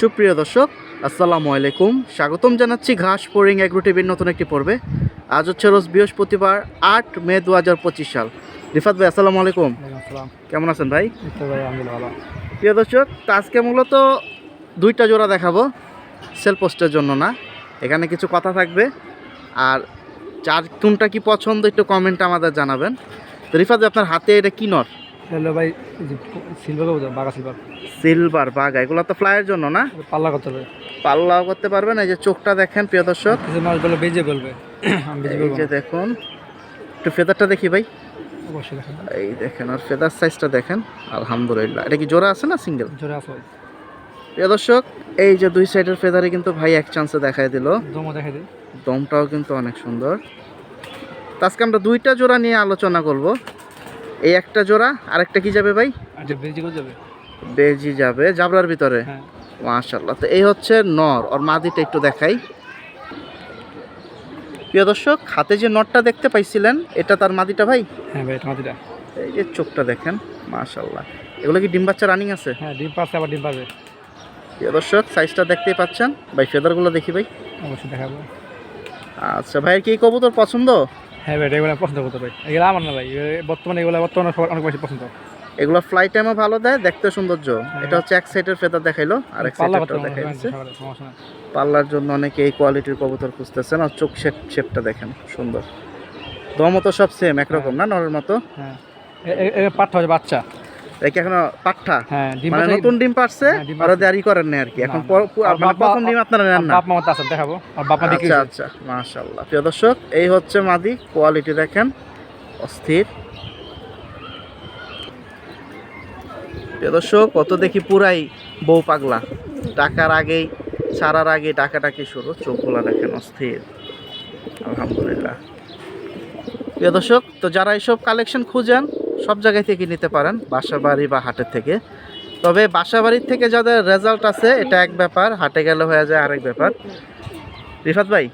সুপ্রিয় দর্শক আসসালামু আলাইকুম। স্বাগতম জানাচ্ছি ঘাস পোরিং এগ্রো টিভির নতুন একটি পর্বে। আজ হচ্ছে রোজ বৃহস্পতিবার আট মে দু হাজার পঁচিশ সাল। রিফাত ভাই আসসালামু আলাইকুম। কেমন আছেন ভাই? প্রিয় দর্শক আজকে মূলত দুইটা জোড়া দেখাবো। সেল পোস্টের জন্য না এখানে কিছু কথা থাকবে। আর যার কোনটা কি পছন্দ একটু কমেন্টে আমাদের জানাবেন। তো রিফাত ভাই আপনার হাতে এটা কি নর? হ্যালো ভাই সিলভার বাঘা সিলভার সিলভার বাগা এগুলো তো ফ্লাইয়ের জন্য না? পাল্লা করতে হবে। পাল্লাও করতে পারবেন এই যে চোখটা দেখেন প্রিয় দর্শক। কিছু মাছ বলে বেজে বলবে। এই যে দেখুন একটু ফেদারটা দেখি ভাই। অবশ্যই দেখেন। এই দেখেন আর ফেদার সাইজটা দেখেন। আলহামদুলিল্লাহ। এটা কি জোড়া আছে না সিঙ্গেল জোরে আছে প্রিয় দর্শক এই যে দুই সাইডের ফেদারে কিন্তু ভাই এক চান্সে দেখাই দিল। দমও দেখে দিই। দমটাও কিন্তু অনেক সুন্দর। আজকে আমরা দুইটা জোড়া নিয়ে আলোচনা করব। এই একটা জোড়া আরেকটা কি যাবে ভাই? আর যে বেজে যাবে? বেজি যাবে জাবরার ভিতরে। হ্যাঁ। মাশাল্লাহ তো এই হচ্ছে নর ওর মাদিটা একটু দেখাই। প্রিয় দর্শক হাতে যে নটটা দেখতে পাইছিলেন এটা তার মাদিটা ভাই? হ্যাঁ ভাই এই যে চোখটা দেখেন মাশাল্লাহ এগুলো কি ডিম বাচ্চা রানিং আছে? হ্যাঁ ডিম পাচ্ছে আবার ডিম পাবে। প্রিয় দর্শক সাইজটা দেখতেই পাচ্ছেন। ভাই ফেদারগুলো দেখি ভাই। অবশ্যই দেখাবো। আচ্ছা ভাইয়ের কি কবুতর পছন্দ? হ্যাঁ ভাই এগুলো পছন্দ করতে ভাই। এগুলো আমার না ভাই বর্তমানে এগুলো বর্তমানে সবার অনেক বেশি পছন্দ। এগুলো ফ্লাই টাইমও ভালো দেয় দেখতে সৌন্দর্য। হ্যাঁ। এটা হচ্ছে এক সাইডের ফেদার দেখাইলো আর এক সাইডেরটা হবে দেখাই দিচ্ছে সকালে, সমস্যা নাই। পাল্লার জন্য অনেকে এই কোয়ালিটির কবুতর খুঁজতেছেন আর চোখ শেপ শেপটা দেখেন সুন্দর। দমও তো সব সেম একরকম না নরের মতো? হ্যাঁ। পাঠা হচ্ছে বাচ্চা। একে এখনও পাঠা হ্যাঁ মানে নতুন ডিম পারছে হ্যাঁ, আর পারছে। দেরি করেন না আর কি। এখন মানে প্রথম ডিম আপনারা নেন না। বাপ মামা তো আছে দেখাবো। আর বাপ মা আচ্ছা আচ্ছা মাশাআল্লাহ। প্রিয় দর্শক এই হচ্ছে মাদি কোয়ালিটি দেখেন অস্থির। প্রিয় দর্শক কত দেখি পুরাই বউ পাগলা। টাকার আগেই ছাড়ার আগে ডাকাটাকি শুরু চোখগুলা দেখেন অস্থির। আলহামদুলিল্লাহ। প্রিয় দর্শক তো যারা এইসব কালেকশন খুঁজেন সব জায়গায় থেকে নিতে পারেন বাসা বাড়ি বা হাটের থেকে। তবে বাসা বাড়ির থেকে যাদের রেজাল্ট আছে এটা এক ব্যাপার হাটে গেলে হয়ে যায় আরেক ব্যাপার। রিফাত ভাই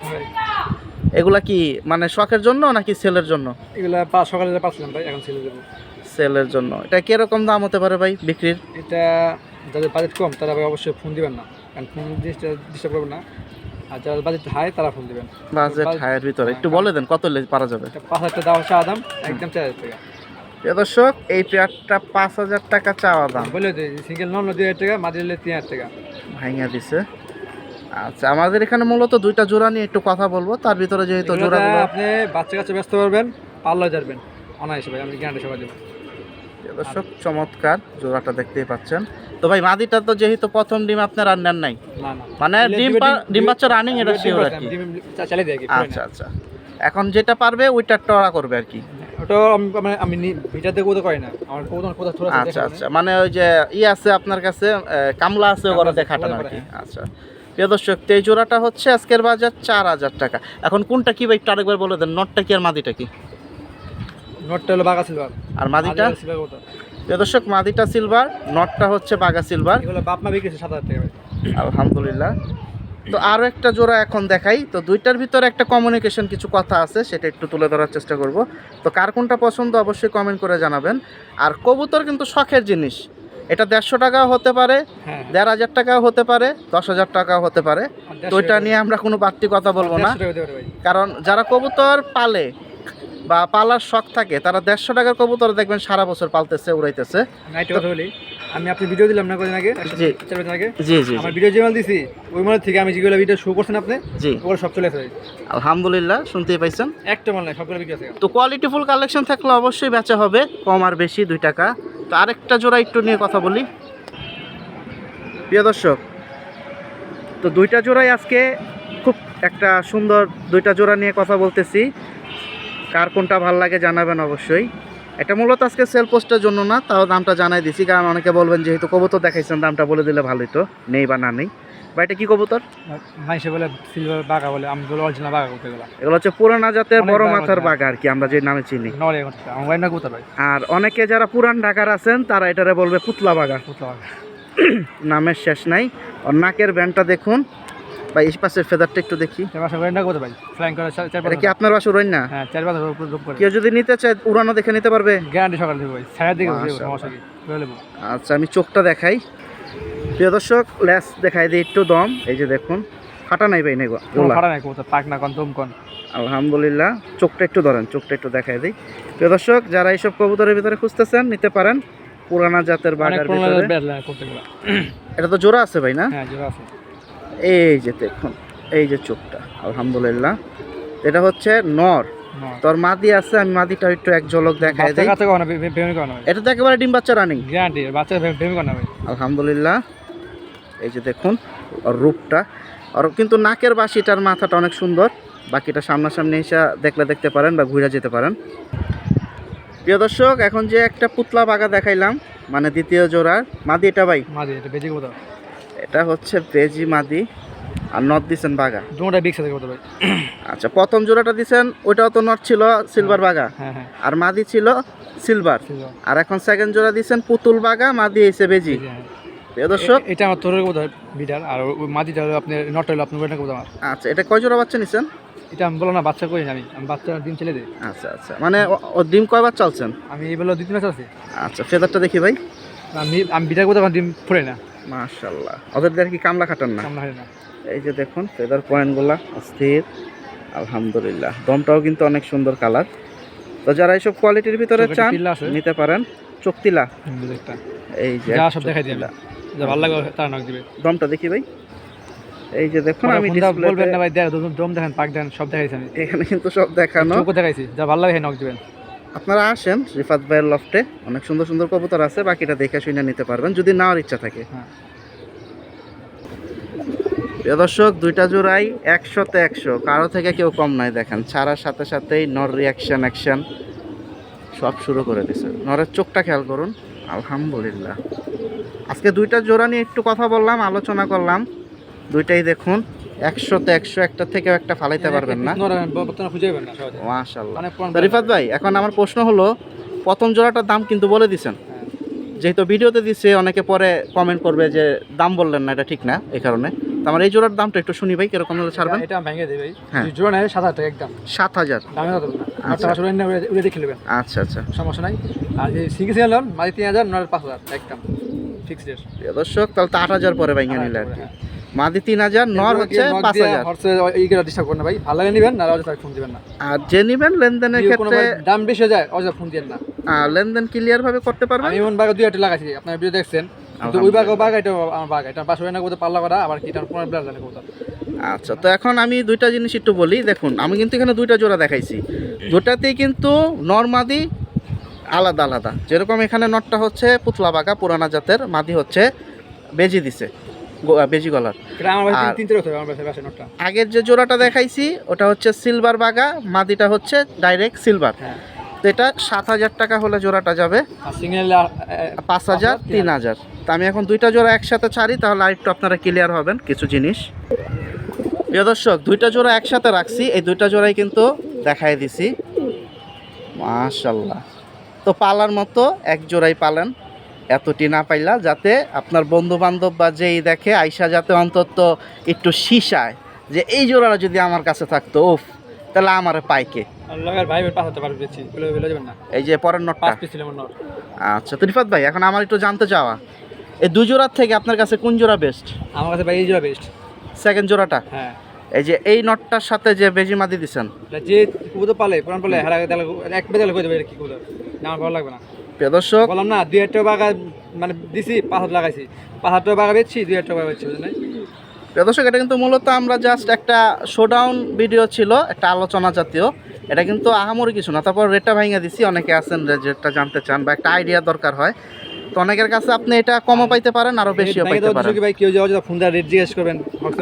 এগুলা কি মানে শখের জন্য নাকি সেলের জন্য? এগুলা সকালে পাচ্ছিলাম ভাই এখন ছেলে দেবো সেলের জন্য। এটা কীরকম দাম হতে পারে ভাই বিক্রির? এটা যাদের বাজেট কম তারা ভাই অবশ্যই ফোন দিবেন না। কারণ ফোন জিনিসটা ডিস্টার্ব করবেন না। আর যাদের বাজেট হাই তারা ফোন দিবেন। বাজেট বাজ- হায়ের ভিতরে। একটু বলে দেন কত লে পারা যাবে? এটা পাঁচ হাজার টাকা দাম একদম চার হাজার টাকা। প্রিয় দর্শক এই পেয়ারটা পাঁচ হাজার টাকা চাওয়া দাম। বলে সিঙ্গেল নন দুই হাজার টাকা মাঝে তিন হাজার টাকা। ভাইঙা দিছে। আচ্ছা আমাদের এখানে মূলত দুইটা জোড়া নিয়ে একটু কথা বলব। তার ভিতরে যেহেতু জোড়াগুলো আপনি বাচ্চা কাছে ব্যস্ত করবেন পাল্লা যাবেন অনায়াসে ভাই আমি গ্যারান্টি সবাই দেবো দর্শক চমৎকার জোড়াটা দেখতেই পাচ্ছেন। তো ভাই মাদিটা তো যেহেতু প্রথম ডিম আপনার আর নেন নাই। মানে ডিম ডিম- বাচ্চা রানিং এটা শিওর আর কি। আচ্ছা আচ্ছা। এখন যেটা পারবে ওইটা টরা করবে আর কি। ওটা আমি মানে আমি ভিটাতে কোথাও করি না। আমার কোথাও কোথাও থোড়া আচ্ছা আচ্ছা। মানে ওই যে ই আছে আপনার কাছে কামলা আছে ওগুলো দেখাটান আর কি আচ্ছা। প্রিয় দর্শক এই জোড়াটা হচ্ছে আজকের বাজার চার হাজার টাকা। এখন কোনটা কি ভাই একটু আরেকবার বলে দেন। নটটা কি আর মাদিটা কি? নোটটা হলো বাঘা সিলভার। আর মাদিটা? প্রিয় দর্শক মাদিটা সিলভার নটটা হচ্ছে বাগা সিলভার। এগুলো বাপ মা বিক্রি সাত হাজার টাকা। আলহামদুলিল্লাহ। তো আরও একটা জোড়া এখন দেখাই। তো দুইটার ভিতরে একটা কমিউনিকেশন কিছু কথা আছে সেটা একটু তুলে ধরার চেষ্টা করব। তো কার কোনটা পছন্দ অবশ্যই কমেন্ট করে জানাবেন। আর কবুতর কিন্তু শখের জিনিস। এটা দেড়শো টাকাও হতে পারে হ্যাঁ দেড় হাজার টাকাও হতে পারে দশ হাজার টাকাও হতে পারে। তো এটা নিয়ে আমরা কোনো বাড়তি কথা বলব না। কারণ যারা কবুতর পালে বা পালার শখ থাকে তারা দেড়শো টাকার কবুতর দেখবেন সারা বছর পালতেছে উড়াইতেছে। আমি আপনি ভিডিও দিলাম না কদিন আগে? জি। আগে? জি জি আমার ভিডিও যেমন দিছি ওই মনে থেকে আমি যেগুলো ভিডিও শো করছেন আপনি জি। ওগুলো সব চলে আসে। আলহামদুলিল্লাহ শুনতেই পাইছেন। একটা মাল নাই সবগুলো বিক্রি আছে। তো কোয়ালিটি ফুল কালেকশন থাকলে অবশ্যই বেচা হবে কম আর বেশি দুই টাকা। তো আরেকটা জোড়া একটু নিয়ে কথা বলি। প্রিয় দর্শক তো দুইটা জোড়াই আজকে খুব একটা সুন্দর দুইটা জোড়া নিয়ে কথা বলতেছি। কার কোনটা ভালো লাগে জানাবেন অবশ্যই। এটা মূলত আজকে সেল পোস্টের জন্য না তাও দামটা জানাই দিছি। কারণ অনেকে বলবেন যেহেতু কবুতর দেখাইছেন দামটা বলে দিলে ভালোই তো নেই বা না নেই? বা এটা কি কবুতর? মাইসে বলে সিলভার বাঘা বলে আমি বলে অরিজিনাল বাঘা করতে এগুলো হচ্ছে পুরানা জাতের বড় মাথার। বাঘা আর কি আমরা যে নামে চিনি। আর অনেকে যারা পুরান ঢাকার আছেন তারা এটারে বলবে পুতলা বাগা কোথা বাঘা। নামের শেষ নাই। আর নাকের ব্যান্ডটা দেখুন। বা এই পাশের ফেদারটা একটু দেখি। ভাই? ভাই ফ্লাইং করে এটা কি আপনার বাসা রইন না? হ্যাঁ চার পাঁচ কেউ যদি নিতে চায় উড়ানো দেখে নিতে পারবে। গ্যারান্টি সকাল দেবো ভাই। ছায়া দিকে সমস্যা কি? আচ্ছা আমি চোখটা দেখাই। প্রিয় দর্শক ল্যাস দেখাই দিই একটু দম। এই যে দেখুন ফাটা নাই ভাই নেগো ফাটা নাই কবুতর পাক না কন দম কন। আলহামদুলিল্লাহ চোখটা একটু ধরেন চোখটা একটু দেখাই দিই। প্রিয় দর্শক যারা এইসব কবুতরের ভিতরে খুঁজতেছেন নিতে পারেন। পুরানা জাতের বাগার ভিতরে। এটা তো জোড়া আছে ভাই না? হ্যাঁ জোড়া আছে। এই যে দেখুন এই যে চোখটা আলহামদুলিল্লাহ। এটা হচ্ছে নর। তোর মাদি আছে আমি মাদিটা একটু এক ঝলক দেখাই দিই। এটা তো একেবারে ডিম বাচ্চা রানিং গ্যারান্টি বাচ্চা ভেবে আলহামদুলিল্লাহ। এই যে দেখুন ওর রূপটা। আর কিন্তু নাকের বাসিটার মাথাটা অনেক সুন্দর। বাকিটা সামনাসামনি এসে দেখলে দেখতে পারেন বা ঘুরে যেতে পারেন। প্রিয় দর্শক এখন যে একটা পুতলা বাগা দেখাইলাম মানে দ্বিতীয় জোড়ার। মাদি এটা ভাই? মাঝে এটা বেজে এটা হচ্ছে বেজি মাদি আর নট দিছেন বাগা। দুটা বিগ সাথে কবুতর ভাই? আচ্ছা প্রথম জোড়াটা দিছেন ওইটাও তো নট ছিল সিলভার বাগা। হ্যাঁ হ্যাঁ। আর মাদি ছিল সিলভার আর এখন সেকেন্ড জোড়া দিছেন পুতুল বাগা মাদি এসে বেজি। হ্যাঁ। দর্শক? এটা আমার তোরের কবুতর বিটার আর মাটিটা হলো আপনার নট হলো আপনার ওইটা কবুতর আমার। আচ্ছা এটা কয় জোড়া বাচ্চা নিছেন? এটা আমি বলো না বাচ্চা করি আমি আমি বাচ্চা ডিম ছেলে দিই আচ্ছা আচ্ছা। মানে ও- ডিম কয়বার চালছেন আমি এই বেলা দুই তিন মাস আছে। আচ্ছা ফেদারটা দেখি ভাই। আমি আমি বিটার কবুতর আমার ডিম ফুটে না। মাশাল্লাহ কি কামলা খাটান না? এই যে দেখুন ফেদার পয়েন্টগুলা অস্থির। আলহামদুলিল্লাহ। দমটাও কিন্তু অনেক সুন্দর কালার তো যারা এইসব কোয়ালিটির ভিতরে চান নিতে পারেন। চোখতিলা। এই যে যা সব দেখাই দিই আমি। চোখতিলা। যা ভালো লাগে তার নক দিবে। দমটা দেখি ভাই। এই যে দেখুন আমি ফোনটা বলবেন না ভাই দেখ দম- দম দেখেন পাক দেখেন সব দেখাইছি আমি। এখানে কিন্তু সব দেখানো। দেখাইছি। যা ভালো লাগে নক দিবেন। আপনারা আসেন রিফাত ভাইয়ের লফটে অনেক সুন্দর সুন্দর কবুতর আছে বাকিটা দেখে শুনে নিতে পারবেন যদি নেওয়ার ইচ্ছা থাকে। হ্যাঁ। প্রিয় দর্শক দুইটা জোড়াই একশোতে একশো। কারও থেকে কেউ কম নাই দেখেন। ছাড়ার সাথে সাথেই নর রিয়াকশন অ্যাকশন সব শুরু করে দিছে। নরের চোখটা খেয়াল করুন আলহামদুলিল্লাহ। আজকে দুইটা জোড়া নিয়ে একটু কথা বললাম আলোচনা করলাম। দুইটাই দেখুন। একশোতে একশো একটা থেকেও একটা ফালাইতে পারবেন না। বর্তমানে খুঁজে পাবেন না মাশাল্লাহ তো রিফাত ভাই এখন আমার প্রশ্ন হলো প্রথম জোড়াটার দাম কিন্তু বলে দিছেন। হ্যাঁ। যেহেতু ভিডিওতে দিছে অনেকে পরে কমেন্ট করবে যে দাম বললেন না এটা ঠিক না এই কারণে। তো আমার এই জোড়ার দামটা একটু শুনি ভাই কীরকম হলে ছাড়বেন? এটা ভেঙে ভাই। হ্যাঁ। জোড়া নেয় সাত হাজার একদম। সাত হাজার। আচ্ছা। উড়ে দেখে নেবেন। আচ্ছা আচ্ছা। সমস্যা নাই। আর যে সিঙ্গেল সিঙ্গেল লোন মাঝে তিন হাজার নয় পাঁচ হাজার একদম। ফিক্সড দর্শক তাহলে তো আট হাজার পরে ভাই নিলে আর কি। মাদি তিন হাজার নর হচ্ছে পাঁচ হাজার। এইগুলো ডিস্টার্ব করবেন ভাই। ভালো লাগে নেবেন না অযথা ফোন দিবেন না। আর যে নিবেন লেনদেনের ক্ষেত্রে দাম বেশি যায় অযথা ফোন দিবেন না। আহ, লেনদেন ক্লিয়ার ভাবে করতে পারবেন? আমি এমন বাগা দুই একটা লাগাইছি আপনার ভিডিও দেখছেন। কিন্তু ওই বাগা বাগা এটা আমার বাগা এটা পাশে না করতে পাল্লা করা আবার কি এটা ব্লাড জানে আচ্ছা তো এখন আমি দুইটা জিনিস একটু বলি দেখুন আমি কিন্তু এখানে দুইটা জোড়া দেখাইছি। দুটাতেই কিন্তু নর্মাদি আলাদা আলাদা। যেরকম এখানে নটটা হচ্ছে পুতলা বাঁকা পুরানা জাতের মাদি হচ্ছে বেজি দিছে। বেজি গলার। আগের যে জোড়াটা দেখাইছি ওটা হচ্ছে সিলভার বাগা মাদিটা হচ্ছে ডাইরেক্ট সিলভার হ্যাঁ। তো এটা সাত হাজার টাকা হলে জোড়াটা যাবে। পাঁচ হাজার তিন হাজার। তা আমি এখন দুইটা জোড়া একসাথে ছাড়ি তাহলে আরেকটু আপনারা ক্লিয়ার হবেন কিছু জিনিস। প্রিয় দর্শক দুইটা জোড়া একসাথে রাখছি এই দুইটা জোড়াই কিন্তু দেখাই দিছি। মাশাল্লাহ তো পালার মতো এক জোড়াই পালেন। এতটি না পাইলা যাতে আপনার বন্ধু বান্ধব বা যেই দেখে আইসা যাতে অন্তত একটু শিশায় যে এই জোড়াটা যদি আমার কাছে থাকতো উফ তাহলে আমার পাইকে এই যে পরের নটটা। আচ্ছা তো রিফাত ভাই এখন আমার একটু জানতে চাওয়া। এই দু জোড়ার থেকে আপনার কাছে কোন জোড়া বেস্ট আমার কাছে ভাই এই জোড়া বেস্ট সেকেন্ড জোড়াটা? হ্যাঁ। এই যে এই নটটার সাথে যে বেজি মাদি দিছেন। যে কুকুর পালে পুরান পালে হারা এক বেতালে কই দেবে কি না আমার ভালো লাগবে না। প্রিয় দর্শক বললাম না দুই হাজার টাকা বাগা মানে দিছি পাঁচ হাজার লাগাইছি। পাঁচ হাজার টাকা বাগা বেচছি দুই হাজার টাকা বেচছি বুঝলেন? প্রিয় দর্শক এটা কিন্তু মূলত আমরা জাস্ট একটা শোডাউন ভিডিও ছিল একটা আলোচনা জাতীয়। এটা কিন্তু আহামরি কিছু না তারপর রেটটা ভাঙিয়ে দিছি অনেকে আছেন যেটা জানতে চান বা একটা আইডিয়া দরকার হয়। তো অনেকের কাছে আপনি এটা কমও পাইতে পারেন আরও বেশিও পাইতে পারেন। ভাই? কেউ যাওয়া ফোন দেওয়া রেট জিজ্ঞেস করবেন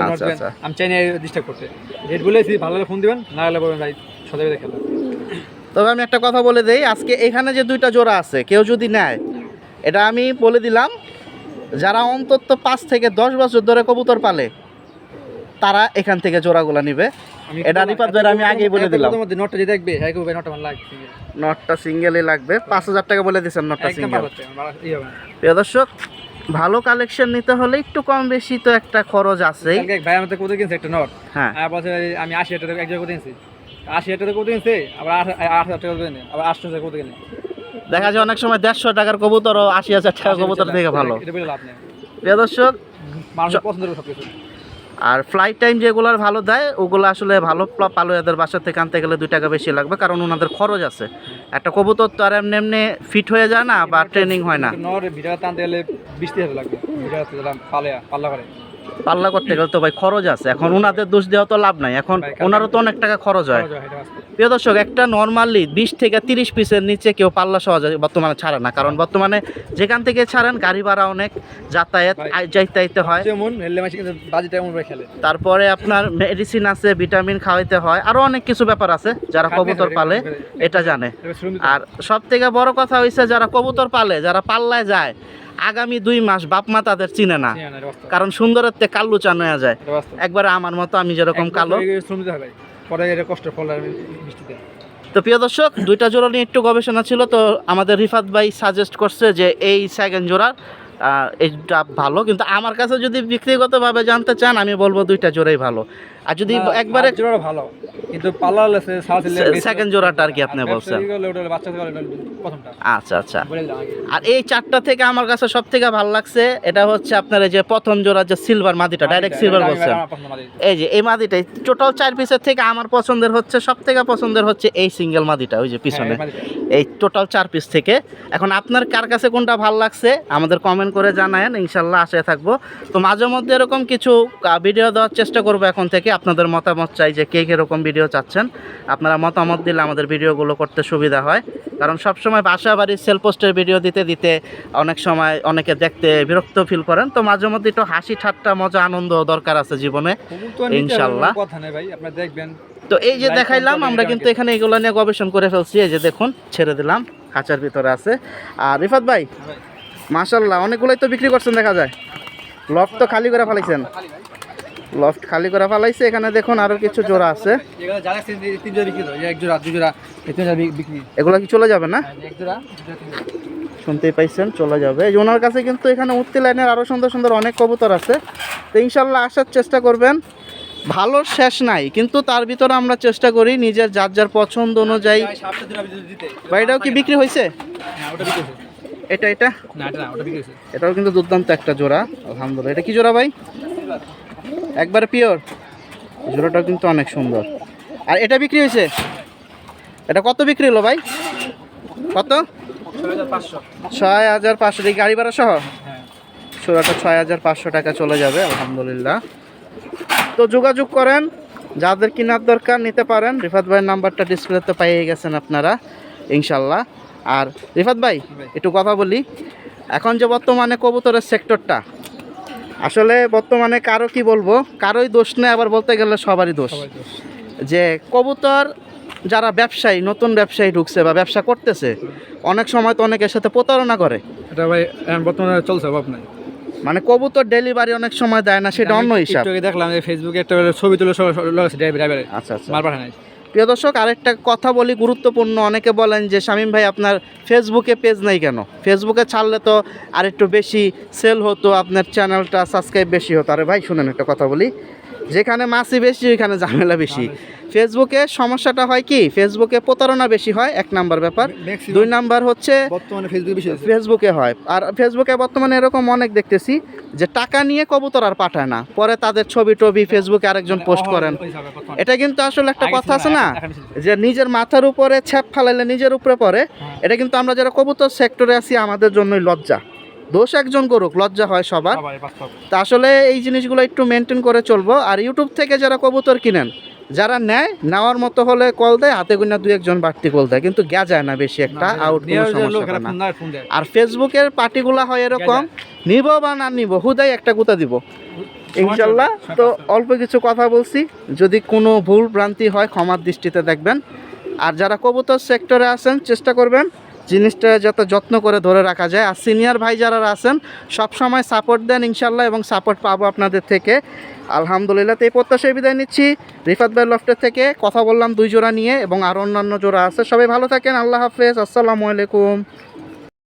আচ্ছা, আচ্ছা। আমি চাই না ডিস্টার্ব করতে। রেট বলেছি ভালো লাগলে ফোন দিবেন না হলে বলবেন ভাই সদাবে দেখে তবে আমি একটা কথা বলে দেই আজকে এখানে যে দুইটা জোড়া আছে কেউ যদি নেয় এটা আমি বলে দিলাম যারা অন্তত পাঁচ থেকে দশ বছর ধরে কবুতর পালে তারা এখান থেকে জোড়াগুলা নিবে। এটা রিফাত ভাইয়ের আমি আগেই বলে দিলাম। নোটটা যে দেখবে হ্যাঁ ভাই নোটটা ভালো লাগছে নটটা সিঙ্গেলই লাগবে। পাঁচ হাজার টাকা বলে দিচ্ছেন নটটা সিঙ্গেল। ভালো হচ্ছে আমার ই হবে না। প্রিয় দর্শক ভালো কালেকশন নিতে হলে একটু কম বেশি তো একটা খরচ আছে ভাই আমাদের কোথায় কিনছে একটা নোট? হ্যাঁ। আমি আশি হাজার টাকা এক জায়গায় কিনছি আশি হাজার টাকা কোথায় কিনছে আবার আট আট হাজার টাকা কিনে আবার আটশো টাকা কোথায় কিনে। দেখা যায় অনেক সময় দেড়শো টাকার কবুতর ও আশি হাজার কবুতর থেকে ভালো। প্রিয় দর্শক মানুষের পছন্দ সব কিছু আর ফ্লাইট টাইম যেগুলোর ভালো দেয় ওগুলো আসলে ভালো পা- পালুয়াদের বাসা থেকে আনতে গেলে দুই টাকা বেশি লাগবে কারণ ওনাদের খরচ আছে। একটা কবুতর তো আর এমনি এমনি ফিট হয়ে যায় না বা ট্রেনিং হয় না। বিশ লাগবে। পালে পাল্লা করে। পাল্লা করতে গেলে তো ভাই খরচ আছে। এখন ওনাদের দোষ দেওয়া তো লাভ নাই। এখন ওনারও তো অনেক টাকা খরচ হয়। প্রিয় দর্শক একটা নর্মালি বিশ থেকে তিরিশ পিসের নিচে কেউ পাল্লা সহজে বর্তমানে ছাড়ে না। কারণ বর্তমানে যেখান থেকে ছাড়েন গাড়ি ভাড়া অনেক যাতায়াত যাইতে হয়। তারপরে আপনার মেডিসিন আছে ভিটামিন খাওয়াইতে হয়। আরও অনেক কিছু ব্যাপার আছে যারা কবুতর পালে এটা জানে। আর সব থেকে বড় কথা হয়েছে যারা কবুতর পালে যারা পাল্লায় যায় আগামী দুই মাস বাপ মা তাদের চিনে না। কারণ সুন্দরের থেকে কাল্লু চান যায়। একবারে আমার মতো আমি যেরকম কালো। পরে এটা কষ্ট ফল বৃষ্টিতে তো প্রিয় দর্শক দুইটা জোড়া নিয়ে একটু গবেষণা ছিল তো আমাদের রিফাত ভাই সাজেস্ট করছে যে এই সেকেন্ড জোড়ার এইটা ভালো কিন্তু আমার কাছে যদি ব্যক্তিগতভাবে জানতে চান আমি বলব দুইটা জোড়াই ভালো আর যদি একবারে জোড়াটা ভালো কিন্তু পাল্লা হলে সে সাল ছিল সে- second জোড়াটা আর কি আপনি বলছেন। আচ্ছা আচ্ছা। আর এই চারটা থেকে আমার কাছে সব থেকে ভালো লাগছে এটা হচ্ছে আপনার এই যে প্রথম জোড়া যে সিলভার মাদিটা ডাইরেক্ট সিলভার বলছেন। এই যে এই মাদিটাই টোটাল চার পিসের থেকে আমার পছন্দের হচ্ছে সব থেকে পছন্দের হচ্ছে এই সিঙ্গেল মাদিটা ওই যে পিছনে। হ্যাঁ, এই এই টোটাল চার পিস থেকে। এখন আপনার কার কাছে কোনটা ভালো লাগছে আমাদের কমেন্ট করে জানায়েন ইনশাল্লাহ আশায় থাকব। তো মাঝে মধ্যে এরকম কিছু ভিডিও দেওয়ার চেষ্টা করব এখন থেকে। আপনাদের মতামত চাই যে কে কীরকম ভিডিও চাচ্ছেন। আপনারা মতামত দিলে আমাদের ভিডিওগুলো করতে সুবিধা হয়। কারণ সবসময় বাসা বাড়ির সেল পোস্টের ভিডিও দিতে দিতে অনেক সময় অনেকে দেখতে বিরক্ত ফিল করেন। তো মাঝে মধ্যে একটু হাসি ঠাট্টা মজা আনন্দ দরকার আছে জীবনে। ইনশাল্লাহ। কথা নেই ভাই আপনারা দেখবেন। তো এই যে দেখাইলাম আমরা কিন্তু এখানে এগুলো নিয়ে গবেষণা করে ফেলছি। এই যে দেখুন ছেড়ে দিলাম খাঁচার ভিতরে আছে। আর রিফাত ভাই ভাই। মাশাল্লাহ অনেকগুলোই তো বিক্রি করছেন দেখা যায়। লফট তো খালি করে ফেলাইছেন। লফট খালি করে ফেলাইছে এখানে দেখুন আরও কিছু জোড়া আছে। এগুলো কি চলে যাবে না? হ্যাঁ। শুনতেই পাইছেন চলে যাবে। এই ওনার কাছে কিন্তু এখানে উঠতি লাইনের আরও সুন্দর সুন্দর অনেক কবুতর আছে। তো ইনশাল্লাহ আসার চেষ্টা করবেন। ভালোর শেষ নাই কিন্তু তার ভিতরে আমরা চেষ্টা করি নিজের যার যার পছন্দ অনুযায়ী। বা এটাও কি বিক্রি হয়েছে? হ্যাঁ। এটা এটা। এটাও কিন্তু দুর্দান্ত একটা জোড়া আলহামদুলিল্লাহ। এটা কি জোড়া ভাই? একবারে পিওর জোড়াটাও কিন্তু অনেক সুন্দর। আর এটা বিক্রি হয়েছে? এটা কত বিক্রি হলো ভাই? কত? ছয় হাজার পাঁচশো। এই গাড়ি ভাড়া সহ। জোড়াটা ছয় হাজার পাঁচশো টাকা চলে যাবে আলহামদুলিল্লাহ। তো যোগাযোগ করেন যাদের কেনার দরকার নিতে পারেন রিফাত ভাইয়ের নাম্বারটা ডিসপ্লেতে পাইয়ে গেছেন আপনারা ইনশাল্লাহ। আর রিফাত ভাই। একটু কথা বলি। এখন যে বর্তমানে কবুতরের সেক্টরটা আসলে বর্তমানে কারও কি বলব? কারোই দোষ নেই আবার বলতে গেলে সবারই দোষ। যে কবুতর যারা ব্যবসায়ী নতুন ব্যবসায়ী ঢুকছে বা ব্যবসা করতেছে অনেক সময় তো অনেকের সাথে প্রতারণা করে। এটা ভাই বর্তমানে চলছে অভাব নাই। মানে কবুতর ডেলিভারি অনেক সময় দেয় না সেটা অন্য হিসাব। দেখলাম যে ফেসবুকে একটা ছবি তুলে আচ্ছা আচ্ছা। পাঠায় প্রিয় দর্শক, আরেকটা কথা বলি গুরুত্বপূর্ণ। অনেকে বলেন যে, শামীম ভাই, আপনার ফেসবুকে পেজ নাই কেন? ফেসবুকে ছাড়লে তো আর একটু বেশি সেল হতো, আপনার চ্যানেলটা সাবস্ক্রাইব বেশি হতো। আরে ভাই, শুনেন একটা কথা বলি। যেখানে মাছি বেশি ওইখানে ঝামেলা বেশি। ফেসবুকে সমস্যাটা হয় কি? ফেসবুকে প্রতারণা বেশি হয় এক নাম্বার ব্যাপার। দুই নাম্বার হচ্ছে বর্তমানে ফেসবুকে হয়। আর ফেসবুকে বর্তমানে এরকম অনেক দেখতেছি যে টাকা নিয়ে কবুতর আর পাঠায় না। পরে তাদের ছবি টবি ফেসবুকে আরেকজন পোস্ট করেন। এটা কিন্তু আসলে একটা কথা আছে না। যে নিজের মাথার উপরে ছ্যাপ ফালাইলে নিজের উপরে পড়ে। হ্যাঁ। এটা কিন্তু আমরা যারা কবুতর সেক্টরে আছি আমাদের জন্যই লজ্জা। দোষ একজন করুক লজ্জা হয় সবার। তা আসলে এই জিনিসগুলো একটু মেনটেন করে চলবো। আর ইউটিউব থেকে যারা কবুতর কিনেন যারা নেয় নেওয়ার মতো হলে কল দেয় হাতে গুনা দুই একজন বাড়তি কল দেয়। কিন্তু গা যায় না বেশি একটা আউট কোনো সমস্যা না। আর ফেসবুকের পার্টিগুলা হয় এরকম নিব বা না নিব হুদাই একটা গুতা দিব। ইনশাল্লাহ। তো অল্প কিছু কথা বলছি। যদি কোনো ভুল ভ্রান্তি হয় ক্ষমার দৃষ্টিতে দেখবেন। আর যারা কবুতর সেক্টরে আছেন চেষ্টা করবেন। জিনিসটা যাতে যত্ন করে ধরে রাখা যায়। আর সিনিয়র ভাই যারা আছেন, সব সময় সাপোর্ট দেন ইনশাল্লাহ এবং সাপোর্ট পাবো আপনাদের থেকে। আলহামদুলিল্লাহ তো এই প্রত্যাশায় বিদায় নিচ্ছি। রিফাত ভাই লফটের থেকে কথা বললাম দুই জোড়া নিয়ে এবং আরও অন্যান্য জোড়া আছে। সবাই ভালো থাকেন, আল্লাহ হাফেজ। আসসালামু আলাইকুম।